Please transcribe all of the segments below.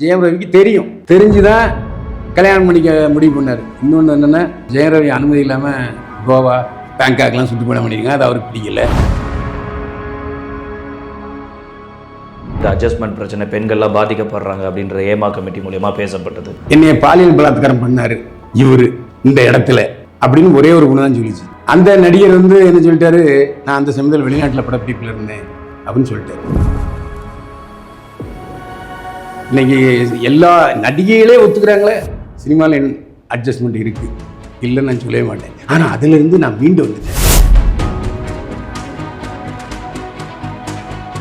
ஜெயம் ரவிக்கு தெரியும். தெரிஞ்சுதான் கல்யாணம் பண்ணிக்க முடிவு பண்ணார். இன்னொன்று என்னென்னா ஜெயம் ரவி அனுமதி இல்லாமல் கோவா பேங்காக்லாம் சுற்றுப்பயணம் பண்ணியிருக்காங்க அது அவருக்கு பிடிக்கல. இந்த அட்ஜஸ்ட்மெண்ட் பிரச்சனை பெண்கள்லாம் பாதிக்கப்படுறாங்க அப்படின்ற ஏமா கமிட்டி மூலியமா பேசப்பட்டது. என்னைய பாலியல் பலாத்காரம் பண்ணாரு இவரு இந்த இடத்துல அப்படின்னு ஒரே ஒரு குணம் தான் சொல்லிச்சு. அந்த நடிகர் வந்து என்ன சொல்லிட்டாரு நான் அந்த சமயத்தில் வெளிநாட்டில் படப்பிடிப்பில் இருந்தேன் அப்படின்னு சொல்லிட்டாரு. இன்னைக்கு எல்லா நடிகைகளே ஒத்துக்கிறாங்களே? சினிமாவில் அட்ஜஸ்ட்மெண்ட் இருக்கு? இல்லைன்னு நான் சொல்லவே மாட்டேன். ஆனால் அதுலேருந்து நான் மீண்டு வந்துட்டேன்.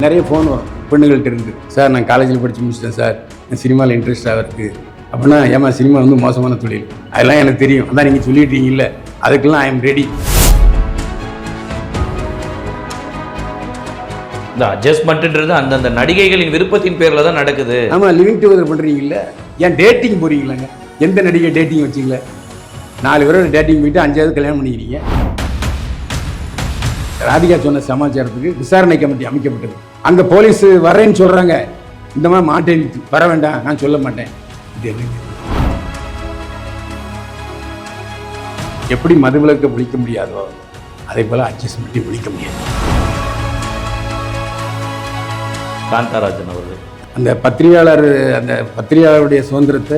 நிறைய ஃபோன் வரும். பெண்ணுகள்கிட்ட இருந்து சார் நான் காலேஜில் படித்து முடிச்சிட்டேன் சார். என் சினிமாவில் இன்ட்ரெஸ்டாக இருக்குது அப்படின்னா ஏமா சினிமா வந்து மோசமான தொழில். அதெல்லாம் எனக்கு தெரியும். அதான் நீங்கள் சொல்லிட்டீங்கல்ல. அதுக்கெல்லாம் ஐ எம் ரெடி இந்த அட்ஜஸ்ட்மெண்ட்ன்றது அந்தந்த நடிகைகளின் விருப்பத்தின் பேரில் தான் நடக்குது. ஆமாம் லிவிங் டுகெதர் பண்ணுறீங்கல்ல ஏன் டேட்டிங் போகிறீங்களாங்க எந்த நடிகை டேட்டிங் வச்சிங்களே? நாலு பேரோட டேட்டிங் போயிட்டு அஞ்சாவது கல்யாணம் பண்ணிக்கிறீங்க. ராதிகா சொன்ன சமாச்சாரத்துக்கு விசாரணை கமிட்டி அமைக்கப்பட்டது. அங்கே போலீஸ் வரேன்னு சொல்கிறாங்க இந்த மாதிரி மாட்டேன் வர வேண்டாம் நான் சொல்ல மாட்டேன். இது எப்படி மதுவிலக்கை பிடிக்க முடியாதோ அதே போல் அட்ஜஸ்ட்மெண்ட்டையும் பிடிக்க முடியாது. காந்தாராஜன் அவர்கள். அந்த பத்திரிகையாளர் அந்த பத்திரிகையாளருடைய சுதந்திரத்தை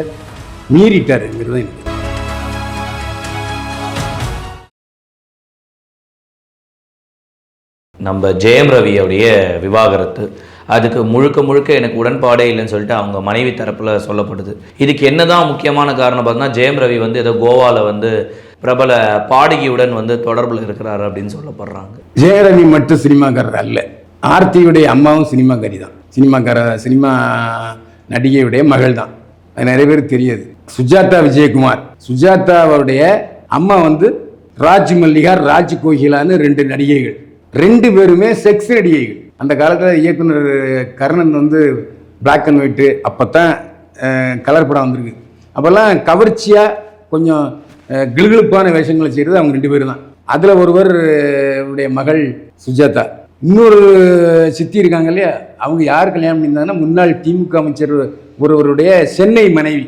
மீறிட்டாருங்கிறது எனக்கு நம்ம ஜெயம் ரவியோடைய விவாகரத்து அதுக்கு முழுக்க முழுக்க எனக்கு உடன்பாடே இல்லைன்னு சொல்லிட்டு அவங்க மனைவி தரப்புல சொல்லப்படுது இதுக்கு என்னதான் முக்கியமான காரணம் பார்த்தீங்கன்னா ஜெயம் ரவி வந்து ஏதோ கோவால வந்து பிரபல பாடகியுடன் வந்து தொடர்புல இருக்கிறாரு அப்படின்னு சொல்லப்படுறாங்க. ஜெயரவி மட்டும் சினிமாக்காரர் அல்ல. ஆர்த்தியுடைய அம்மாவும் சினிமாக்காரி தான். சினிமாக்கார சினிமா நடிகையுடைய மகள் தான். அது நிறைய பேருக்கு தெரியாது. சுஜாதா விஜயகுமார். சுஜாதா அவருடைய அம்மா வந்து ராஜ் மல்லிகா ராஜ் கோகிலான்னு ரெண்டு நடிகைகள். ரெண்டு பேருமே செக்ஸ் நடிகைகள். அந்த காலத்தில் இயக்குனர் கர்ணன் வந்து பிளாக் அண்ட் ஒயிட்டு அப்போ தான் கலர் படம் வந்திருக்கு. அப்போல்லாம் கவர்ச்சியாக கொஞ்சம் கிளுகிழுப்பான வேஷங்களை செய்கிறது அவங்க ரெண்டு பேரும் தான் அதில் ஒருவர் உடைய மகள் சுஜாதா. இன்னொரு சித்தி இருக்காங்க இல்லையா? அவங்க யார் கல்யாணம் பண்ணியிருந்தாங்கன்னா முன்னாள் திமுக அமைச்சர் ஒருவருடைய சென்னை மனைவி.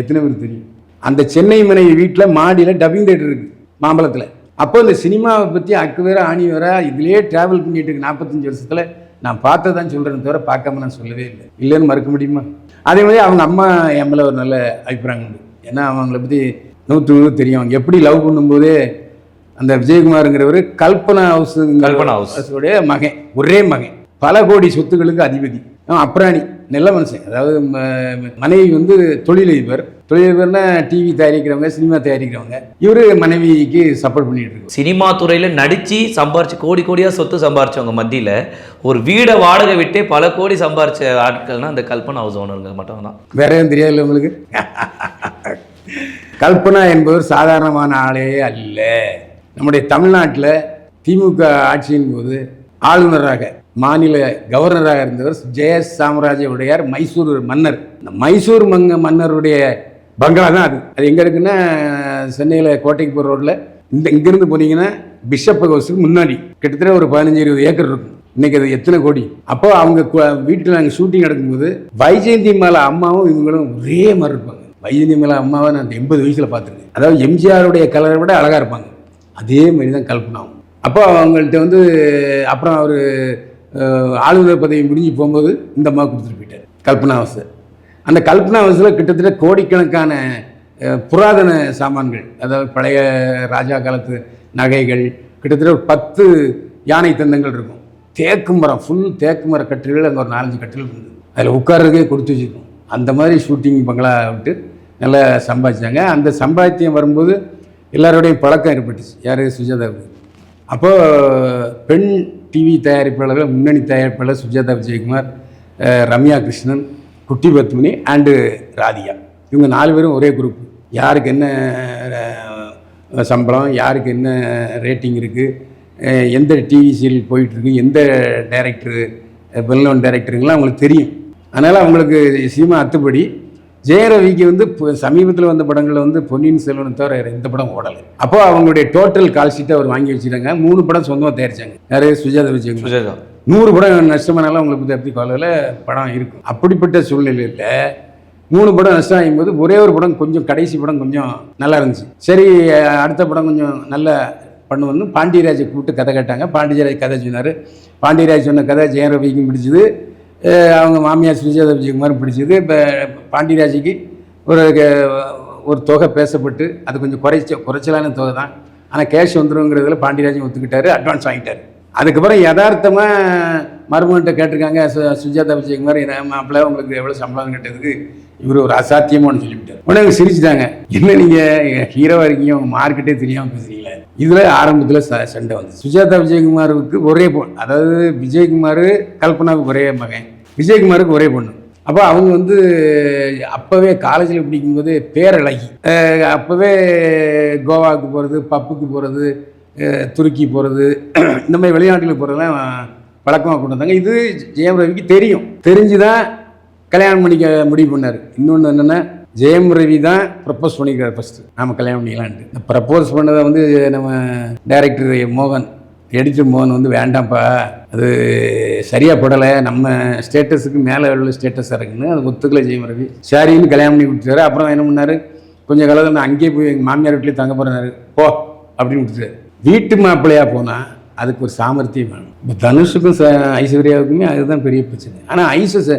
எத்தனை பேர் தெரியும்? அந்த சென்னை மனைவி வீட்டில் மாடியில் டப்பிங் தேட்டர் இருக்குது மாம்பழத்தில். அப்போ இந்த சினிமாவை பற்றி அக்கு வேற ஆணி வேற இதுலேயே ட்ராவல் பண்ணிட்டு இருக்கு. நாற்பத்தஞ்சு வருஷத்தில் நான் பார்த்ததான் சொல்கிறேன் தவிர பார்க்காம நான் சொல்லவே இல்லை. இல்லைன்னு மறுக்க முடியுமா? அதே மாதிரி அவங்க அம்மா என் மேலே ஒரு நல்ல அபிப்பிராயம் உண்டு. ஏன்னா அவங்கள பற்றி நூற்று நூறு தெரியும். அவங்க எப்படி லவ் பண்ணும்போதே அந்த விஜயகுமாருங்கிறவர் கல்பனா ஹவுஸ் கல்பனா house. உடைய மகன் ஒரே மகன். பல கோடி சொத்துக்களுக்கு அதிபதி. அப்ராணி நல்ல மனுஷன். அதாவது மனைவி வந்து தொழிலதிபர் தொழிலதிபர்னா டிவி தயாரிக்கிறவங்க சினிமா தயாரிக்கிறவங்க. இவரு மனைவிக்கு சப்போர்ட் பண்ணிட்டு இருக்கு சினிமா துறையில நடிச்சு சம்பாரிச்சு கோடி கோடியா சொத்து சம்பாரிச்சவங்க மத்தியில ஒரு வீடை வாடகை விட்டே பல கோடி சம்பாரிச்ச ஆட்கள்னா அந்த கல்பனா ஹவுஸ் ஓனருங்க மட்டும் தான் வேற எதுவும் தெரியாதுல்ல உங்களுக்கு? கல்பனா என்பவர் சாதாரணமான ஆளே அல்ல. நம்முடைய தமிழ்நாட்டில் திமுக ஆட்சியின் போது ஆளுநராக மாநில கவர்னராக இருந்தவர் ஜெய சாமராஜ உடையார் மைசூர் மன்னர். இந்த மைசூர் மங்க மன்னருடைய பங்களா தான் அது. அது எங்கே இருக்குன்னா சென்னையில் கோட்டைக்கு போகிற ரோட்டில் இந்த இங்கேருந்து போனீங்கன்னா பிஷப் ஹவுஸுக்கு முன்னாடி. கிட்டத்தட்ட ஒரு பதினஞ்சு இருபது ஏக்கர் இருக்கும். இன்னைக்கு அது எத்தனை கோடி? அப்போ அவங்க வீட்டில் நாங்கள் ஷூட்டிங் நடக்கும்போது வைஜெயந்தி மாலா அம்மாவும் இவங்களும் ஒரே மாதிரி இருப்பாங்க. வைஜெயந்தி மாலா அம்மாவை நான் எண்பது வயசில் பார்த்துருக்கேன். அதாவது எம்ஜிஆருடைய கலரை விட அழகாக இருப்பாங்க. அதே மாதிரி தான் கல்பனாவும் அப்போ அவங்கள்ட்ட வந்து அப்புறம் அவர் ஆளுநர் பதவி முடிஞ்சு போகும்போது இந்த அம்மா கொடுத்துட்டு போயிட்டார். கல்பனா ஹவுஸ். அந்த கல்பனா ஹவுஸில் கிட்டத்தட்ட கோடிக்கணக்கான புராதன சாமான்கள் அதாவது பழைய ராஜா காலத்து நகைகள் கிட்டத்தட்ட ஒரு பத்து யானை தந்தங்கள் இருக்கும். தேக்கு மரம் ஃபுல் தேக்கு மர கட்டில்கள் அங்கே ஒரு நாலஞ்சு கட்டில் இருந்தது. அதில் உட்கார்றதே கொடுத்து வச்சுருக்கோம். அந்த மாதிரி ஷூட்டிங் பங்களா விட்டு நல்லா சம்பாதிச்சாங்க. அந்த சம்பாத்தியம் வரும்போது எல்லாரோடையும் பழக்கம் ஏற்பட்டுச்சு. யார்? சுஜாதா. அப்போது பெண் டிவி தயாரிப்பாளர்கள் முன்னணி தயாரிப்பாளர் சுஜாதா விஜயகுமார் ரம்யா கிருஷ்ணன் குட்டி பத்மினி அண்டு ராதிகா. இவங்க நாலு பேரும் ஒரே குரூப் யாருக்கு என்ன சம்பளம் யாருக்கு என்ன ரேட்டிங் இருக்குது எந்த டிவி சீரியல் போயிட்டுருக்கு எந்த டைரக்டரு வெல் டைரக்டருங்களாம் அவங்களுக்கு தெரியும். அதனால் அவங்களுக்கு சினிமா அத்துப்படி ஜெயரவிக்கு வந்து சமீபத்தில் வந்த படங்களில் வந்து பொன்னியின் செல்வன் தவிர எந்த படம் ஓடலை. அப்போ அவங்களுடைய டோட்டல் கால் ஷீட்டை அவர் வாங்கி வச்சுட்டாங்க மூணு படம் சொந்தமாக தயாரிச்சாங்க. யாரு? சுஜாதா விஜயகுமார் சுஜாதா. நூறு படம் நஷ்டமானாலும் அவங்களுக்கு பற்றி எப்படி கவலையில் படம் இருக்கும். அப்படிப்பட்ட சூழ்நிலையில் மூணு படம் நஷ்டம் ஆகும்போது ஒரே ஒரு படம் கொஞ்சம் கடைசி படம் கொஞ்சம் நல்லா இருந்துச்சு. சரி அடுத்த படம் கொஞ்சம் நல்ல பண்ணுவோன்னு பாண்டியராஜை கூப்பிட்டு கதை கேட்டாங்க. பாண்டியராஜ் கதை சொன்னார். பாண்டியராஜ் சொன்ன கதை ஜெயம் ரவிக்கும் பிடிச்சது அவங்க மாமியார் சுஜாதா விஜயகுமாரும் பிடிச்சது. இப்போ பாண்டியராஜுக்கு ஒரு ஒரு தொகை பேசப்பட்டு அது கொஞ்சம் குறைச்ச குறைச்சலான தொகை தான். ஆனால் கேஷ் வந்துடுங்கிறதுல பாண்டியராஜன் ஒத்துக்கிட்டாரு அட்வான்ஸ் வாங்கிட்டார். அதுக்கப்புறம் யதார்த்தமாக மருமகன்ட்ட கேட்டிருக்காங்க சு- சுஜாதா விஜயகுமார் என்ன மாப்பிள்ளை உங்களுக்கு எவ்வளோ சம்பளம் கேட்டதுக்கு இவர் ஒரு அசாத்தியமானு சொல்லிவிட்டார். உடனே அவங்க சிரிச்சுட்டாங்க. என்ன நீங்கள் ஹீரோவாக இருக்கீங்க உங்கள் மார்க்கெட்டே தெரியாமல் பேசுறீங்களா? இதில் ஆரம்பத்தில் ச சண்டை வந்து சுஜாதா விஜயகுமாருக்கு ஒரே பொண்ணு. அதாவது விஜயகுமார் கல்பனாவுக்கு ஒரே மகன். விஜயகுமாருக்கு ஒரே பொண்ணு. அப்போ அவங்க வந்து அப்போவே காலேஜில் பிடிக்கும்போது பேரழகி. அப்போவே கோவாவுக்கு போகிறது பப்புக்கு போகிறது துருக்கி போகிறது இந்த மாதிரி வெளிநாட்டுக்கு போகிறதெல்லாம் பழக்கமாக கொண்டு வந்தாங்க. இது ஜெயம் ரவிக்கு தெரியும். தெரிஞ்சு தான் கல்யாணம் பண்ணிக்க முடிவு பண்ணார். இன்னொன்று என்னென்னா ஜெயம் ரவி தான் ப்ரப்போஸ் பண்ணிக்கிறார் ஃபஸ்ட்டு நாம் கல்யாணம் பண்ணிக்கலான்ட்டு இந்த ப்ரப்போஸ் பண்ணதை வந்து நம்ம டைரக்டர் மோகன் எடிட்டர் மோகன் வந்து வேண்டாம்ப்பா. அது சரியாக படலை. நம்ம ஸ்டேட்டஸுக்கு மேலே உள்ள ஸ்டேட்டஸ் இருக்குன்னு அது ஒத்துக்கல ஜெயம் ரவி. சாரின்னு கல்யாணம் பண்ணி கொடுத்தாரு அப்புறம் என்ன பண்ணார்? கொஞ்சம் காலத்தில் நான் அங்கேயே போய் எங்கள் மாமியார் வீட்லேயே தங்க போகிறேனாரு போ அப்படின்னு விட்டுட்டாரு வீட்டு மாப்பிள்ளையாக போனால் அதுக்கு ஒரு சாமர்த்தியம் வேணும். இப்போ தனுஷுக்கும் ஐஸ்வர்யாவுக்குமே அதுதான் பெரிய பிரச்சனை. ஆனால் ஐசு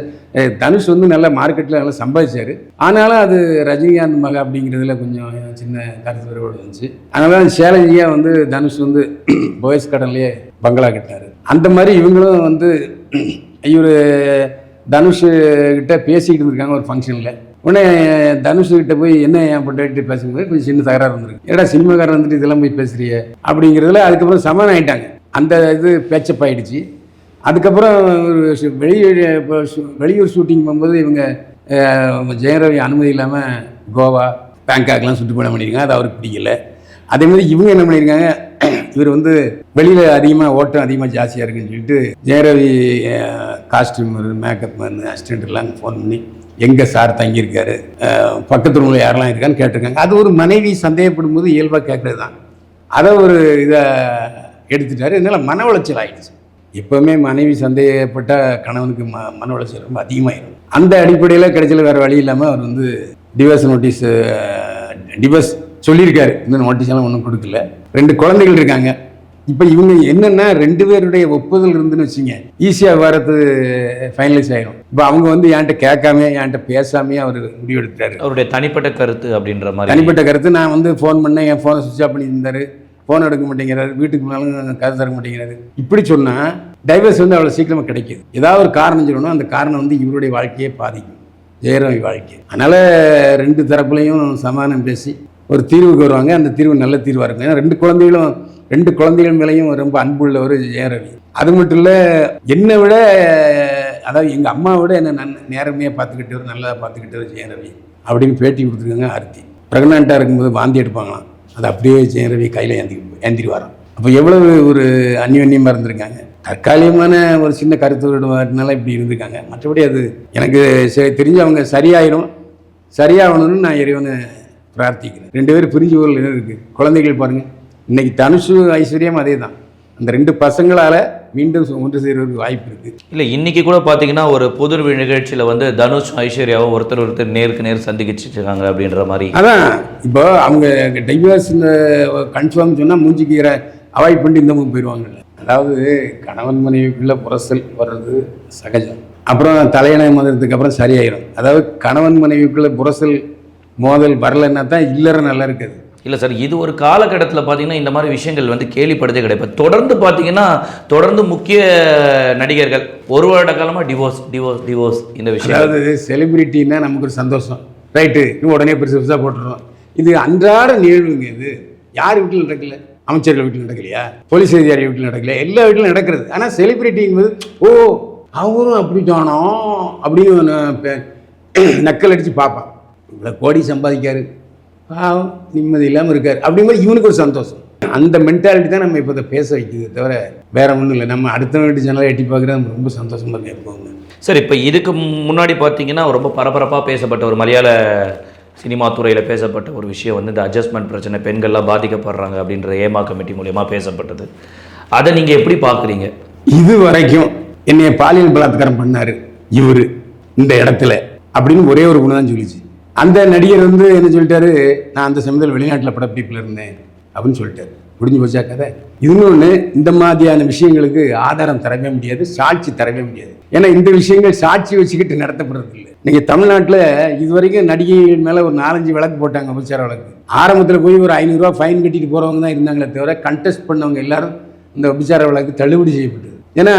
தனுஷ் வந்து நல்லா மார்க்கெட்டில் நல்லா சம்பாதிச்சார். ஆனாலும் அது ரஜினிகாந்த் மகா அப்படிங்கிறதுல கொஞ்சம் சின்ன கருத்து வேறுபாடு வந்துச்சு அதனால தான் சேலஞ்சியாக வந்து தனுஷ் வந்து போயஸ் கடன்லேயே பங்களா கட்டினார். அந்த மாதிரி இவங்களும் வந்து இவர் தனுஷ் கிட்ட பேசிக்கிட்டு இருந்திருக்காங்க ஒரு ஃபங்க்ஷனில் உடனே தனுஷ்கிட்ட போய் என்ன என் பொண்டாட்டி பேசும்போது? கொஞ்சம் சின்ன தகராறு இருந்திருக்கு ஏடா சினிமாக்காரன் வந்துட்டு இதெல்லாம் போய் பேசுறிய? அப்படிங்கிறதுல அதுக்கப்புறம் சமாதானம் ஆயிட்டாங்க. அந்த இது பேச்சப் ஆயிடுச்சு. அதுக்கப்புறம் ஒரு வெளியூர் இப்போ வெளியூர் ஷூட்டிங் போகும்போது இவங்க ஜெயரவி அனுமதி இல்லாமல் கோவா பேங்காக்லாம் சுற்றுப்பயணம் பண்ணியிருக்காங்க அது அவருக்கு பிடிக்கல. அதே மாதிரி இவங்க என்ன பண்ணியிருக்காங்க இவர் வந்து வெளியில் அதிகமாக ஓட்டம் அதிகமாக ஜாஸ்தியாக இருக்குன்னு சொல்லிட்டு ஜெயரவி காஸ்டியூமர் மேக்கப் மேன் எல்லாம் ஃபோன் பண்ணி எங்கே சார் தங்கியிருக்காரு? பக்கத்து ரூமில் யாரெல்லாம் இருக்கான்னு கேட்டிருக்காங்க. அது ஒரு மனைவி சந்தேகப்படும் போது இயல்பாக கேட்குறது தான் அதை ஒரு இதை எடுத்துட்டாரு. இதனால் மன உளைச்சல் ஆயிடுச்சு. எப்போவுமே மனைவி சந்தேகப்பட்ட கணவனுக்கு ம மன உளைச்சல் ரொம்ப அதிகமாயிடும் அந்த அடிப்படையில் கிடைச்சல வேறு வழி இல்லாமல் அவர் வந்து டிவோர்ஸ் நோட்டீஸ் டிவோர்ஸ் சொல்லியிருக்காரு. இன்னும் நோட்டீஸ் எல்லாம் ஒன்றும் கொடுக்கல. ரெண்டு குழந்தைகள் இருக்காங்க. இப்போ இவங்க என்னென்னா ரெண்டு பேருடைய ஒப்புதல் இருந்துன்னு வச்சுங்க ஈஸியாக வரது ஃபைனலைஸ் ஆயிடும் இப்போ அவங்க வந்து என்கிட்ட கேட்காம என்கிட்ட பேசாமே அவர் முடிவெடுத்தாரு அவருடைய தனிப்பட்ட கருத்து அப்படின்ற மாதிரி. தனிப்பட்ட கருத்து. நான் வந்து ஃபோன் பண்ணேன். என் ஃபோனை சுவிச் ஆஃப் பண்ணி இருந்தாரு ஃபோன் எடுக்க மாட்டேங்கிறாரு வீட்டுக்கு மேலும் கதை தர மாட்டேங்கிறாரு. இப்படி சொன்னால் டைவர்ஸ் வந்து அவ்வளோ சீக்கிரமாக கிடைக்குது. ஏதாவது ஒரு காரணம் சொல்லணும் அந்த காரணம் வந்து இவருடைய வாழ்க்கையை பாதிக்கும். ஜெயரவி வாழ்க்கை. அதனால் ரெண்டு தரப்புலையும் சமாதானம் பேசி ஒரு தீர்வுக்கு வருவாங்க. அந்த தீர்வு நல்ல தீர்வாக இருக்கும். ஏன்னா ரெண்டு குழந்தைகளும் ரெண்டு குழந்தைகள் மேலேயும் ரொம்ப அன்புள்ளவர் ஜெயரவி. அது மட்டும் இல்லை என்னை விட அதாவது எங்கள் அம்மாவை விட என்னை நன் நேரமையாக பார்த்துக்கிட்டவர் நல்லா பார்த்துக்கிட்டவர் ஜெயரவி அப்படின்னு பேட்டி கொடுத்துருக்காங்க ஆர்த்தி. ப்ரெக்னெண்ட்டாக இருக்கும்போது வாந்தி எடுப்பாங்களாம். அது அப்படியே ஜெயரவி கையில் ஏந்தி ஏந்திடுவாராம் அப்போ எவ்வளவு ஒரு அந்யோன்யமாக இருந்திருக்காங்க தற்காலிகமான ஒரு சின்ன கருத்து இப்படி இருந்திருக்காங்க. மற்றபடி அது எனக்கு சரி தெரிஞ்சு அவங்க சரியாயிரும். சரியாகணும்னு நான் இறைவனை பிரார்த்திக்கிறேன். ரெண்டு பேரும் பிரிஞ்சு ஊரில் இருக்குது குழந்தைகள் பாருங்கள் இன்னைக்கு தனுஷு ஐஸ்வர்யம் அதே தான் அந்த ரெண்டு பசங்களால் மீண்டும் ஒன்று சேர்வதற்கு வாய்ப்பு இருக்குது இல்லை இன்னைக்கு கூட பார்த்தீங்கன்னா ஒரு பொது நிகழ்ச்சியில் வந்து தனுஷ் ஐஸ்வர்யாவும் ஒருத்தர் ஒருத்தர் நேருக்கு நேர் சந்திக்கிட்டு இருக்காங்க அப்படின்ற மாதிரி. அதான் இப்போ அவங்க டைவர்ஸ் கன்ஃபார்ம் சொன்னால் மூஞ்சிக்கிற அவாய்ட் பண்ணி இந்த போயிடுவாங்கல்ல அதாவது கணவன் மனைவிக்குள்ள புரசல் வர்றது சகஜம். அப்புறம் தலையணை மோதிரத்துக்கு அப்புறம் சரியாயிடும் அதாவது கணவன் மனைவிக்குள்ள புரசல் மோதல் வரலைன்னா தான் இல்லற நல்லா இருக்குது. இல்லை சார் இது ஒரு காலகட்டத்தில் பார்த்தீங்கன்னா இந்த மாதிரி விஷயங்கள் வந்து கேள்விப்படுதே கிடையாது. தொடர்ந்து பார்த்தீங்கன்னா தொடர்ந்து முக்கிய நடிகர்கள் ஒரு வருட காலமாக டிவோர்ஸ் டிவோர்ஸ் டிவோர்ஸ் இந்த விஷயம். அதாவது செலிபிரிட்டின்னா நமக்கு ஒரு சந்தோஷம். ரைட்டு இன்னும் உடனே பெருசு பெருசாக போட்டுருவோம் இது அன்றாட நிகழ்வுங்க இது. யார் வீட்டில் நடக்கல? அமைச்சர்கள் வீட்டில் நடக்கலையா? போலீஸ் அதிகாரி வீட்டில் நடக்கலையா எல்லா வீட்டிலும் நடக்கிறது. ஆனால் செலிபிரிட்டிங்கும்போது ஓ அவரும் அப்படி அப்படித்தானோ? அப்படின்னு நக்கல் அடித்து பார்ப்பான். இவ்வளோ கோடி சம்பாதிக்காரு. பாவம் நிம்மதி இல்லாமல் இருக்காரு. அப்படிங்கும்போது இவனுக்கு ஒரு சந்தோஷம். அந்த மென்டாலிட்டி தான் நம்ம இப்போ இதை பேச வைக்குது தவிர வேற ஒன்றும் இல்லை. நம்ம அடுத்த வீட்டு சேனலை எட்டி பார்க்குறது ரொம்ப சந்தோஷமாக இருக்கு எப்போவுமே. சார் இப்போ இதுக்கு முன்னாடி பார்த்தீங்கன்னா ரொம்ப பரபரப்பாக பேசப்பட்ட ஒரு மலையாள சினிமா துறையில் பேசப்பட்ட ஒரு விஷயம் வந்து இந்த அட்ஜஸ்ட்மெண்ட் பிரச்சனை பெண்கள்லாம் பாதிக்கப்படுறாங்க அப்படின்ற ஏமா கமிட்டி மூலயமா பேசப்பட்டது. அதை நீங்கள் எப்படி பார்க்குறீங்க? இது வரைக்கும் என்னைய பாலியல் பலாத்காரம் பண்ணாரு இவரு இந்த இடத்துல அப்படின்னு ஒரே ஒரு பொண்ணு தான் சொல்லிச்சு. அந்த நடிகர் வந்து என்ன சொல்லிட்டாரு? நான் அந்த சமயத்தில் வெளிநாட்டில் படப்பிடிப்பில் இருந்தேன் அப்படின்னு சொல்லிட்டாரு. முடிஞ்சு போச்சா கதை? இன்னொன்று இந்த மாதிரியான விஷயங்களுக்கு ஆதாரம் தரவே முடியாது சாட்சி தரவே முடியாது. ஏன்னா இந்த விஷயங்கள் சாட்சி வச்சுக்கிட்டு நடத்தப்படுறது இல்லை. நீங்கள் தமிழ்நாட்டில் இது வரைக்கும் நடிகைகள் மேலே ஒரு நாலஞ்சு வழக்கு போட்டாங்க அமைச்சர் வழக்கு ஆரம்பத்தில் போய் ஒரு ஐநூறுரூவா ஃபைன் கட்டிட்டு போகிறவங்க தான் இருந்தாங்களே தவிர கண்டெஸ்ட் பண்ணவங்க எல்லாரும் இந்த உபச்சார வழக்கு தள்ளுபடி செய்யப்பட்டது. ஏன்னா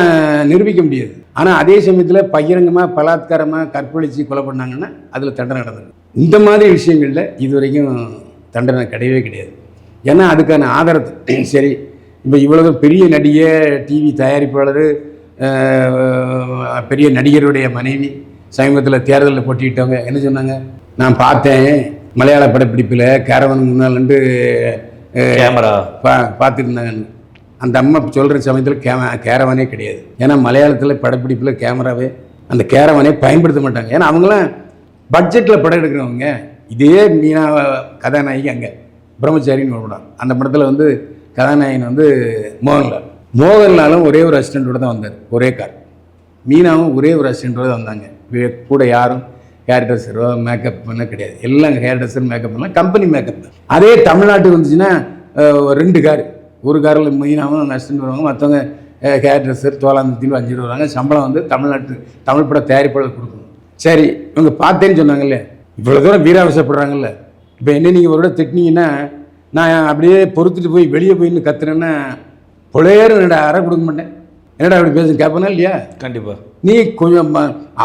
நிரூபிக்க முடியாது. ஆனால் அதே சமயத்தில் பகிரங்கமாக பலாத்காரமாக கற்பழித்து கொலை பண்ணாங்கன்னா அதில் தண்டனை நடந்தது இந்த மாதிரி விஷயங்களில் இது வரைக்கும் தண்டனை கிடையவே கிடையாது. ஏன்னா அதுக்கான ஆதாரத்தை சரி இப்போ இவ்வளவு பெரிய நடிகை டிவி தயாரிப்பாளர் பெரிய நடிகருடைய மனைவி சமீபத்தில் தேர்தலில் போட்டிக்கிட்டவங்க என்ன சொன்னாங்க? நான் பார்த்தேன் மலையாள படப்பிடிப்பில் கேரவன் முன்னால் நின்று கேமரா. பா பார்த்துருந்தாங்கன்னு. அந்த அம்மா சொல்கிற சமயத்தில் கேம கேரவனே கிடையாது. ஏன்னா மலையாளத்தில் படப்பிடிப்பில் கேமராவே அந்த கேரவனே பயன்படுத்த மாட்டாங்க. ஏன்னா அவங்களாம் பட்ஜெட்டில் படம் எடுக்கிறவங்க இதே மீனா கதாநாயகி அங்கே பிரம்மச்சாரின்னு ஒரு படம். அந்த படத்தில் வந்து கதாநாயகன் வந்து மோகன்லால். மோகன்லாலும் ஒரே ஒரு அசிஸ்டண்ட்டோட தான் வந்தார் ஒரே கார். மீனாவும் ஒரே ஒரு அசிஸ்டண்ட்டோட தான் வந்தாங்க. கூட யாரும் ஹேர் ட்ரெஸ்ஸரோ மேக்கப் பண்ண கிடையாது. எல்லாம் ஹேர் ட்ரெஸ்ஸர் மேக்கப் பண்ணலாம் கம்பெனி மேக்கப் தான். அதே தமிழ்நாட்டுக்கு வந்துச்சுன்னா ஒரு ரெண்டு கார். ஒரு காரில் மீனாவும் அசிஸ்டன்ட் வருவாங்க மற்றவங்க ஹேர் ட்ரெஸ்ஸர் தோலாந்தத்திலும் அஞ்சு ரூபா வருவாங்க. சம்பளம் வந்து தமிழ்நாட்டு தமிழ் பட தயாரிப்பாளர் கொடுக்கணும். சரி இவங்க பார்த்தேன்னு சொன்னாங்கல்ல. இவ்வளோ தூரம் வீராவசப்படுறாங்கல்ல. இப்போ என்ன நீங்கள் ஒரு தடவை திட்டினீங்கன்னா நான் அப்படியே பொறுத்துட்டு போய் வெளியே போய் நின்னு கத்துறேன்னா புலையேறு என்னடா அறை கொடுக்க மாட்டேன். என்னடா அப்படி பேச கேட்பனா இல்லையா? கண்டிப்பா. நீ கொஞ்சம்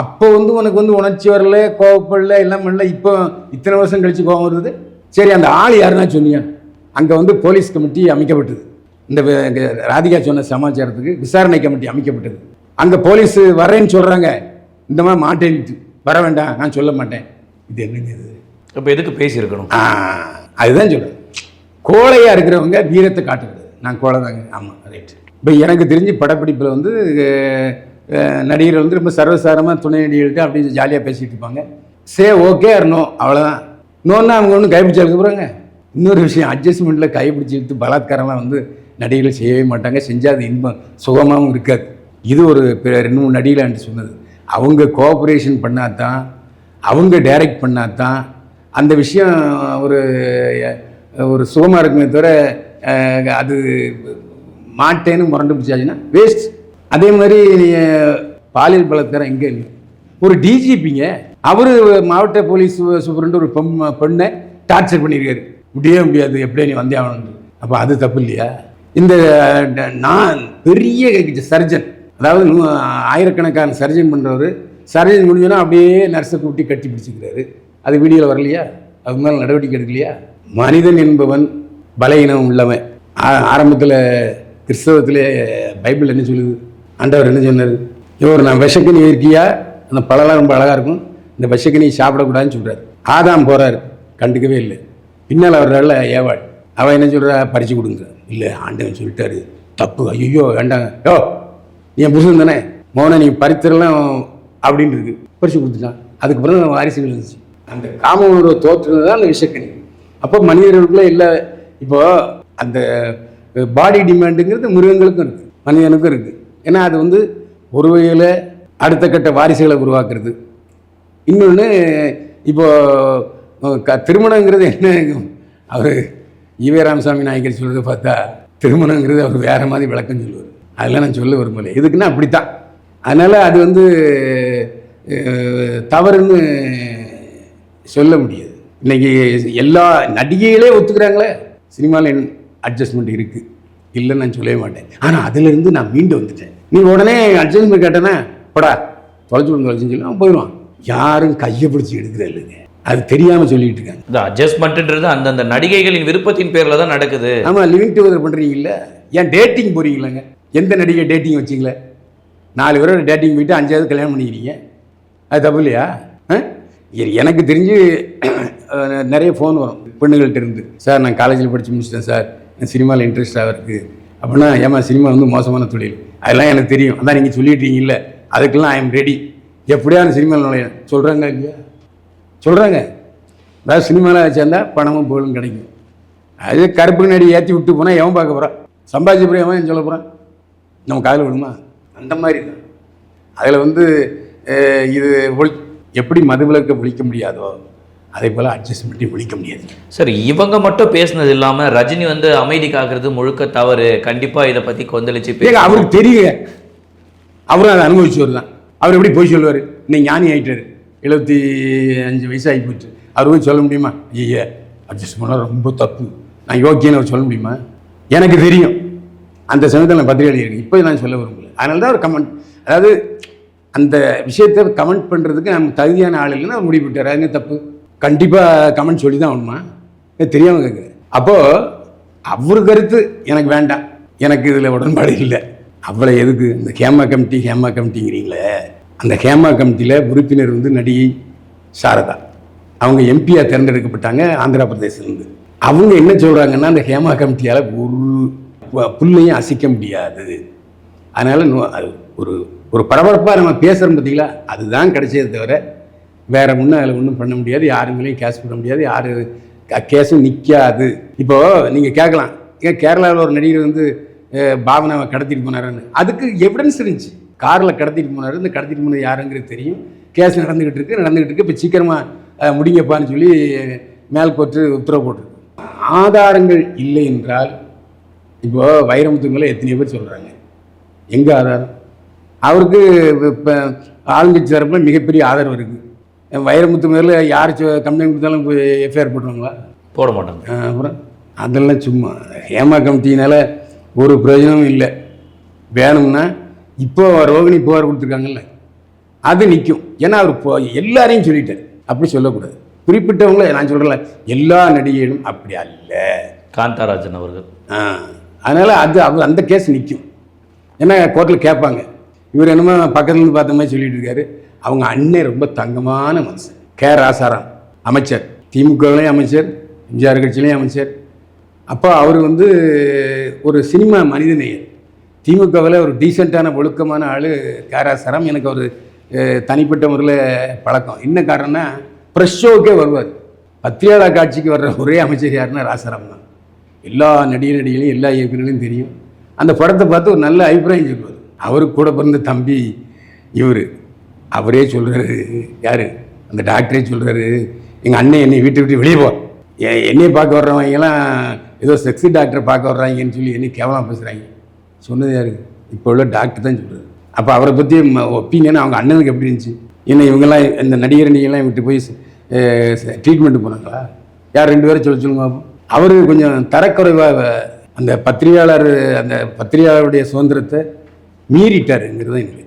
அப்போ வந்து உனக்கு வந்து உணர்ச்சி வரல கோவப்படல எல்லாம் பண்ணல இப்போ இத்தனை வருஷம் கழிச்சு கோவம் வருது? சரி அந்த ஆள் யாருன்னா சொன்னியா? அங்கே வந்து போலீஸ் கமிட்டி அமைக்கப்பட்டது. இந்த ராதிகா சொன்ன சமாச்சாரத்துக்கு விசாரணை கமிட்டி அமைக்கப்பட்டது. அங்கே போலீஸ் வரேன்னு சொல்கிறாங்க இந்த மாதிரி மாட்டேன்ட்டு வர வேண்டாம் நான் சொல்ல மாட்டேன். இது என்னங்க இது? இப்போ எதுக்கு பேசியிருக்கணும்? அதுதான் சொல்கிறேன் கோழையாக இருக்கிறவங்க வீரத்தை காட்டுறது. நான் கோழை தாங்க. ஆமாம் ரைட் இப்போ எனக்கு தெரிஞ்சு படப்பிடிப்பில் வந்து நடிகர்கள் வந்து ரொம்ப சர்வசாரமாக துணை நடிகர்கள்ட்ட அப்படி ஜாலியாக பேசிகிட்டு இருப்பாங்க. சே ஓகே நோ அவ்வளோதான் நோன்னா அவங்க ஒன்றும் கைப்பிடிச்சு போகிறாங்க இன்னொரு விஷயம் அட்ஜஸ்ட்மெண்ட்டில் கைப்பிடிச்சு எடுத்து பலாத்காரமாக வந்து நடிகர்கள் செய்யவே மாட்டாங்க. செஞ்சால் அது இன்பம் சுகமாகவும் இருக்காது. இது ஒரு ரெண்டு மூணு நடிகளான்ட்டு சொன்னது. அவங்க கோஆப்ரேஷன் பண்ணாதான் அவங்க டைரக்ட் பண்ணாதான் அந்த விஷயம் ஒரு ஒரு சுகமாக இருக்குமே தவிர அது மாட்டேன்னு முரண்டு பிடிச்சாச்சுன்னா வேஸ்ட் அதே மாதிரி நீங்கள் பாலியல் பலத்தரம் எங்கே இல்லை? ஒரு டிஜிபிங்க அவர் மாவட்ட போலீஸ் சூப்பரண்ட் ஒரு பெண் பெண்ணை டார்ச்சர் பண்ணியிருக்காரு முடியவே முடியாது எப்படியே நீ வந்தே ஆகணும் அப்போ அது தப்பு இல்லையா? இந்த நான் பெரிய சர்ஜன் அதாவது நூ- ஆயிரக்கணக்கான சர்ஜன் பண்ணுறவர் சர்ஜன் முடிஞ்சோன்னா அப்படியே நர்ஸை கூட்டி கட்டி பிடிச்சிக்கிறாரு. அது வீடியோவில் வரலையா? அது மேலே நடவடிக்கை எடுக்கலையா? மனிதன் என்பவன் பலகீனம் உள்ளவன். ஆரம்பத்தில் கிறிஸ்தவத்திலே பைபிள் என்ன சொல்லுது? ஆண்டவர் என்ன சொன்னார்? இவர் நான் விஷக்கனி இருக்கியா அந்த பழம்லாம் ரொம்ப அழகாக இருக்கும். இந்த விஷக்கனி சாப்பிடக்கூடாதுன்னு சொல்கிறார் ஆதாம் போகிறார் கண்டுக்கவே இல்லை. பின்னால் வர்றால ஏவாள். அவன் என்ன சொல்கிறா பறித்து கொடுங்க இல்லை ஆண்டவன் சொல்லிட்டாரு. தப்பு. ஐயோ வேண்டாங்க யோ என் புருஷன் தானே? மோனை நீ பறித்திரலாம் அப்படின்னு இருக்கு. பறித்து கொடுத்துட்டான். அதுக்கப்புறம் வாரிசுகள் இருந்துச்சு அந்த காம உணர்வை தோற்றுனது தான் அந்த விஷக்கணி அப்போ மனிதர்களுக்குள்ள இல்லை இப்போ அந்த பாடி டிமாண்டுங்கிறது மிருகங்களுக்கும் இருக்குது மனிதனுக்கும் இருக்குது ஏன்னா அது வந்து ஒரு வகையில் அடுத்த கட்ட வாரிசுகளை உருவாக்குறது. இன்னொன்று இப்போ க திருமணங்கிறது என்ன? அவர் ஈவே ராமசாமி நாயக்கர் சொல்கிறத பார்த்தா திருமணங்கிறது அவர் வேறு மாதிரி விளக்கம் சொல்லுவார். அதெல்லாம் நான் சொல்ல விரும்பல. எதுக்குன்னா அப்படித்தான். அதனால் அது வந்து தவறுன்னு சொல்ல முடியாது. இன்னைக்கு எல்லா நடிகைகளே ஒத்துக்கிறாங்களே. சினிமாவில் அட்ஜஸ்ட்மெண்ட் இருக்குது இல்லைன்னு நான் சொல்லவே மாட்டேன். ஆனால் அதிலிருந்து நான் மீண்டு வந்துட்டேன். நீ உடனே அட்ஜஸ்ட்மெண்ட் கேட்டேன்னா போடா தொலைச்சு விடுங்க தொலைச்சுன்னு சொல்லி போயிடுவான். யாரும் கையை பிடிச்சி எடுக்கிறது இல்லைங்க. அது தெரியாமல் சொல்லிட்டு இருக்காங்க. இந்த அட்ஜஸ்ட்மெண்ட்ன்றது அந்தந்த நடிகைகளின் விருப்பத்தின் பேரில் தான் நடக்குது. ஆமாம் லிவிங் டுகெதர் பண்ணுறீங்கல்ல ஏன் டேட்டிங் போகிறீங்களாங்க எந்த நடிகை டேட்டிங் வச்சிங்களே நாலு பேரோட டேட்டிங் போயிட்டு அஞ்சாவது கல்யாணம் பண்ணிக்கிறீங்க. அது தப்பு இல்லையா? ஆ? எனக்கு தெரிஞ்சு நிறைய ஃபோன் வரும் பெண்ணுகள்கிட்ட இருந்து. சார் நான் காலேஜில் படித்து முடிச்சிட்டேன் சார். சினிமாவில் இன்ட்ரெஸ்டாக இருக்குது அப்படின்னா ஏமா சினிமா வந்து மோசமான தொழில்? அதெல்லாம் எனக்கு தெரியும். அதான் நீங்கள் சொல்லிட்டீங்கல்ல அதுக்கெல்லாம் ஐ எம் ரெடி எப்படியான சினிமாவில் நுழைய சொல்கிறாங்க இல்லையா? சொல்கிறாங்க அதாவது சினிமாவில் சேர்ந்தா பணமும் பொருளும் கிடைக்கும். அது கருப்பு நடி ஏற்றி விட்டு போனால் எவன் பார்க்க போகிறான் சம்பாதிச்சு போகிறேன் எவன் சொல்ல போகிறான் நம்ம காதில் விடுமா அந்த மாதிரி தான். அதில் வந்து இது எப்படி மதுவிலக்கை ஒழிக்க முடியாதோ அதே போல் அட்ஜஸ்ட் பண்ணி ஒழிக்க முடியாது. சார் இவங்க மட்டும் பேசுனது இல்லாம ரஜினி வந்து அமைதி காக்குறது முழுக்க தவறு. கண்டிப்பா இதை பத்தி கொந்தளிச்சு அவருக்கு தெரியுங்க அவரும் அதை அனுபவிச்சவர் தான். அவர் எப்படி போய் சொல்லுவார்? இன்னைக்கு ஞானி ஆயிட்டாரு. எழுபத்தி அஞ்சு வயசு ஆகி போச்சு. அவர் போய் சொல்ல முடியுமா? ஐயா அட்ஜஸ்ட் பண்ணால் ரொம்ப தப்பு. நான் யோக்கியன்னு அவர் சொல்ல முடியுமா? எனக்கு தெரியும். அந்த சமயத்தில் நான் பத்திரிகை எழுதியிருக்கேன். இப்போ நான் சொல்ல விரும்பல. அதனால தான் ஒரு கமெண்ட் அதாவது அந்த விஷயத்தை கமெண்ட் பண்ணுறதுக்கு நம்ம தகுதியான ஆள் இல்லைன்னா முடிவு விட்டார் அதுங்க தப்பு? கண்டிப்பாக கமெண்ட் சொல்லி தான் ஆகணுமா தெரியாமல் கேட்குறேன் அப்போது அவர் கருத்து எனக்கு வேண்டாம். எனக்கு இதில் உடன்பாடு இல்லை. அவ்வளோ எதுக்கு? இந்த ஹேமா கமிட்டி ஹேமா கமிட்டிங்கிறீங்களே. அந்த ஹேமா கமிட்டியில் உறுப்பினர் வந்து நடிகை சாரதா. அவங்க எம்பியாக தேர்ந்தெடுக்கப்பட்டாங்க ஆந்திரா பிரதேசத்துலேருந்து. அவங்க என்ன சொல்கிறாங்கன்னா அந்த ஹேமா கமிட்டியால் புல்லையும் அசைக்க முடியாது. அதனால் நோ- அது ஒரு ஒரு பரபரப்பாக நம்ம பேசுகிறோம் பார்த்தீங்களா அதுதான் கிடைச்சதே தவிர வேறு ஒன்றும் அதில் ஒன்றும் பண்ண முடியாது. யாரு மேலேயும் கேஸ் பண்ண முடியாது. யார் கேஸும் நிற்காது இப்போது நீங்கள் கேட்கலாம். ஏன் கேரளாவில் ஒரு நடிகர் வந்து பாவனாவை கடத்திட்டு போனாருன்னு. அதுக்கு எவிடன்ஸ் இருந்துச்சு. காரில் கடத்திட்டு போனார். இந்த கடத்திட்டு போனது யாருங்கிறது தெரியும். கேஸ் நடந்துக்கிட்டு இருக்கு. நடந்துக்கிட்டு இருக்கு. இப்போ சீக்கிரமாக முடிங்கப்பான்னு சொல்லி மேல்கோட்டு உத்தரவு போட்டிருக்கு. ஆதாரங்கள் இல்லை என்றால் இப்போ வைரமுத்துங்களை எத்தனை பேர் சொல்கிறாங்க எங்கே ஆதாரம் அவருக்கு இப்போ ஆளுங்கட்சி தரப்பில் மிகப்பெரிய ஆதரவு இருக்குது வைரமுத்து மேலே யார் கம்ப்ளைண்ட் கொடுத்தாலும் எஃப்ஐஆர் போட்டுருவாங்களா? போட மாட்டாங்க. அப்புறம் அதெல்லாம் சும்மா ஹேமா கமிட்டினால ஒரு பிரயோஜனமும் இல்லை. வேணும்னா இப்போ ரோகிணி புகார் கொடுத்துருக்காங்கல்ல அது நிற்கும் ஏன்னா அவர் இப்போ எல்லாரையும் சொல்லிட்டார். அப்படி சொல்லக்கூடாது. குறிப்பிட்டவங்கள நான் சொல்கிறேன்ல எல்லா நடிகைகளும் அப்படி அல்ல. காந்தாராஜன் அவர்கள். ஆ. அதனால் அது அவர் அந்த கேஸ் நிற்கும் ஏன்னா கோர்ட்டில் கேட்பாங்க. இவர் என்னமோ பக்கத்துலேருந்து பார்த்த மாதிரி சொல்லிட்டு இருக்காரு. அவங்க அண்ணன் ரொம்ப தங்கமான மனுஷன். கே. ராசாராம் அமைச்சர். திமுகவிலையும் அமைச்சர் எம்ஜிஆர் கட்சியிலையும் அமைச்சர். அப்போ அவர் வந்து ஒரு சினிமா மனிதநேயர். திமுகவில் ஒரு டீசெண்டான ஒழுக்கமான ஆள் காராசாரம் எனக்கு ஒரு தனிப்பட்ட முறையில் பழக்கம். என்ன காரணம்னா ப்ரெஷ் வருவார். பத்திரிகையாளர் காட்சிக்கு வர்ற ஒரே அமைச்சர் யாருன்னா ராசாராம் தான். எல்லா நடிகை நடிகளையும் எல்லா இயக்குநர்களையும் தெரியும். அந்த படத்தை பார்த்து ஒரு நல்ல அபிப்பிராயம் சொல்லுவார். அவருக்கு கூட பிறந்த தம்பி இவர். அவரே சொல்கிறாரு யார்? அந்த டாக்டரே சொல்கிறாரு எங்கள் அண்ணன் என்னை வீட்டை விட்டு வெளியே போ. என்னையை என்னைய பார்க்க வர்றவங்கலாம் ஏதோ செக்ஸி டாக்டரை பார்க்க வர்றாங்கன்னு சொல்லி என்னை கேவலமாக பேசுகிறாங்க சொன்னது யாரு? இப்போ உள்ள டாக்டர் தான் சொல்கிறாரு அப்போ அவரை பற்றி ஒப்பீனியன் அவங்க அண்ணனுக்கு எப்படி இருந்துச்சு? என்ன இவங்கெல்லாம் இந்த நடிகர் நடிகைலாம் விட்டு போய் ட்ரீட்மெண்ட் போனாங்களா? யார் ரெண்டு பேரும் சொல்ல சொல்லுங்க பார்ப்போம் அவரு கொஞ்சம் தரக்குறைவாக அந்த பத்திரிகையாளர் அந்த பத்திரிகையாளருடைய சுதந்திரத்தை மீறிட்டாருங்கிறது தான்